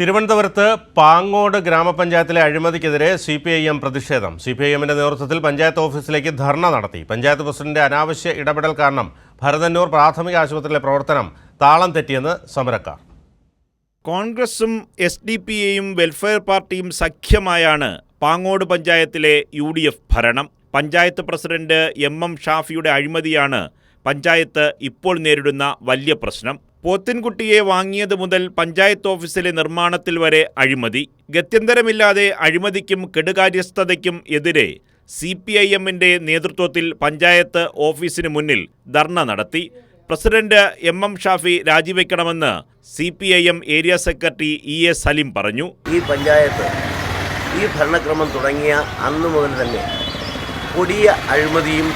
തിരുവനന്തപുരത്ത് പാങ്ങോട് ഗ്രാമപഞ്ചായത്തിലെ അഴിമതിക്കെതിരെ സി പി ഐ എം പ്രതിഷേധം. സി പി ഐ എമ്മിന്റെ നേതൃത്വത്തിൽ പഞ്ചായത്ത് ഓഫീസിലേക്ക് ധർണ നടത്തി. പഞ്ചായത്ത് പ്രസിഡന്റിന്റെ അനാവശ്യ ഇടപെടൽ കാരണം ഭരതന്നൂർ പ്രാഥമിക ആശുപത്രിയിലെ പ്രവർത്തനം താളം തെറ്റിയെന്ന് സമരക്കാർ. കോൺഗ്രസും എസ് ഡി പി എയും വെൽഫെയർ പാർട്ടിയും സഖ്യമായാണ് പാങ്ങോട് പഞ്ചായത്തിലെ യു ഡി എഫ് ഭരണം. പഞ്ചായത്ത് പ്രസിഡന്റ് എം എം ഷാഫിയുടെ അഴിമതിയാണ് പഞ്ചായത്ത് ഇപ്പോൾ നേരിടുന്ന വലിയ പ്രശ്നം. പോത്തിൻകുട്ടിയെ വാങ്ങിയത് മുതൽ പഞ്ചായത്ത് ഓഫീസിലെ നിർമ്മാണത്തിൽ വരെ അഴിമതി. ഗത്യന്തരമില്ലാതെ അഴിമതിക്കും കെടുകാര്യസ്ഥതയ്ക്കും എതിരെ സി പി ഐ എമ്മിന്റെ നേതൃത്വത്തിൽ പഞ്ചായത്ത് ഓഫീസിന് മുന്നിൽ ധർണ നടത്തി. President M M Shafi രാജിവെക്കണമെന്ന് C P I M area secretary E A Salim പറഞ്ഞു. ഈ പഞ്ചായത്ത് ഈ ഭരണക്രമം തുടങ്ങിയ അന്നു മുതൽ തന്നെ കൊടിയ അഴിമതിയും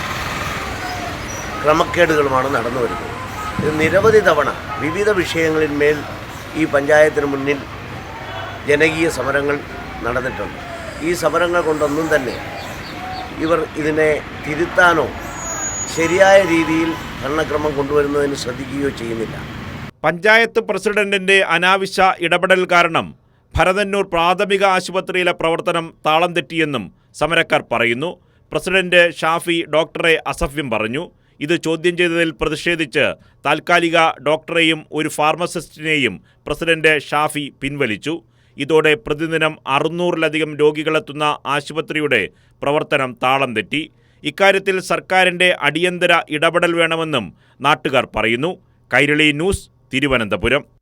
ക്രമക്കേടുകളുമാണ് നടന്നു വരുന്നത് നിരവധി തവണ വിവിധ വിഷയങ്ങളിന്മേൽ ഈ പഞ്ചായത്തിന് മുന്നിൽ ജനകീയ സമരങ്ങൾ നടന്നിട്ടുണ്ട്. ഈ സമരങ്ങൾ കൊണ്ടൊന്നും തന്നെ ഇവർ ഇതിനെ തിരുത്താനോ ശരിയായ രീതിയിൽ ഭരണക്രമം കൊണ്ടുവരുന്നതിന് ശ്രദ്ധിക്കുകയോ ചെയ്യുന്നില്ല. പഞ്ചായത്ത് പ്രസിഡന്റിന്റെ അനാവശ്യ ഇടപെടൽ കാരണം ഭരതന്നൂർ പ്രാഥമിക ആശുപത്രിയിലെ പ്രവർത്തനം താളം തെറ്റിയെന്നും സമരക്കാർ പറയുന്നു. പ്രസിഡന്റ് ഷാഫി ഡോക്ടറെ അസഭ്യം പറഞ്ഞു. ഇത് ചോദ്യം ചെയ്തതിൽ പ്രതിഷേധിച്ച് താൽക്കാലിക ഡോക്ടറെയും ഒരു ഫാർമസിസ്റ്റിനെയും പ്രസിഡന്റ് ഷാഫി പിൻവലിച്ചു. ഇതോടെ പ്രതിദിനം അറുന്നൂറിലധികം രോഗികളെത്തുന്ന ആശുപത്രിയുടെ പ്രവർത്തനം താളം തെറ്റി. ഇക്കാര്യത്തിൽ സർക്കാരിന്റെ അടിയന്തര ഇടപെടൽ വേണമെന്നും നാട്ടുകാർ പറയുന്നു. കൈരളി ന്യൂസ് തിരുവനന്തപുരം.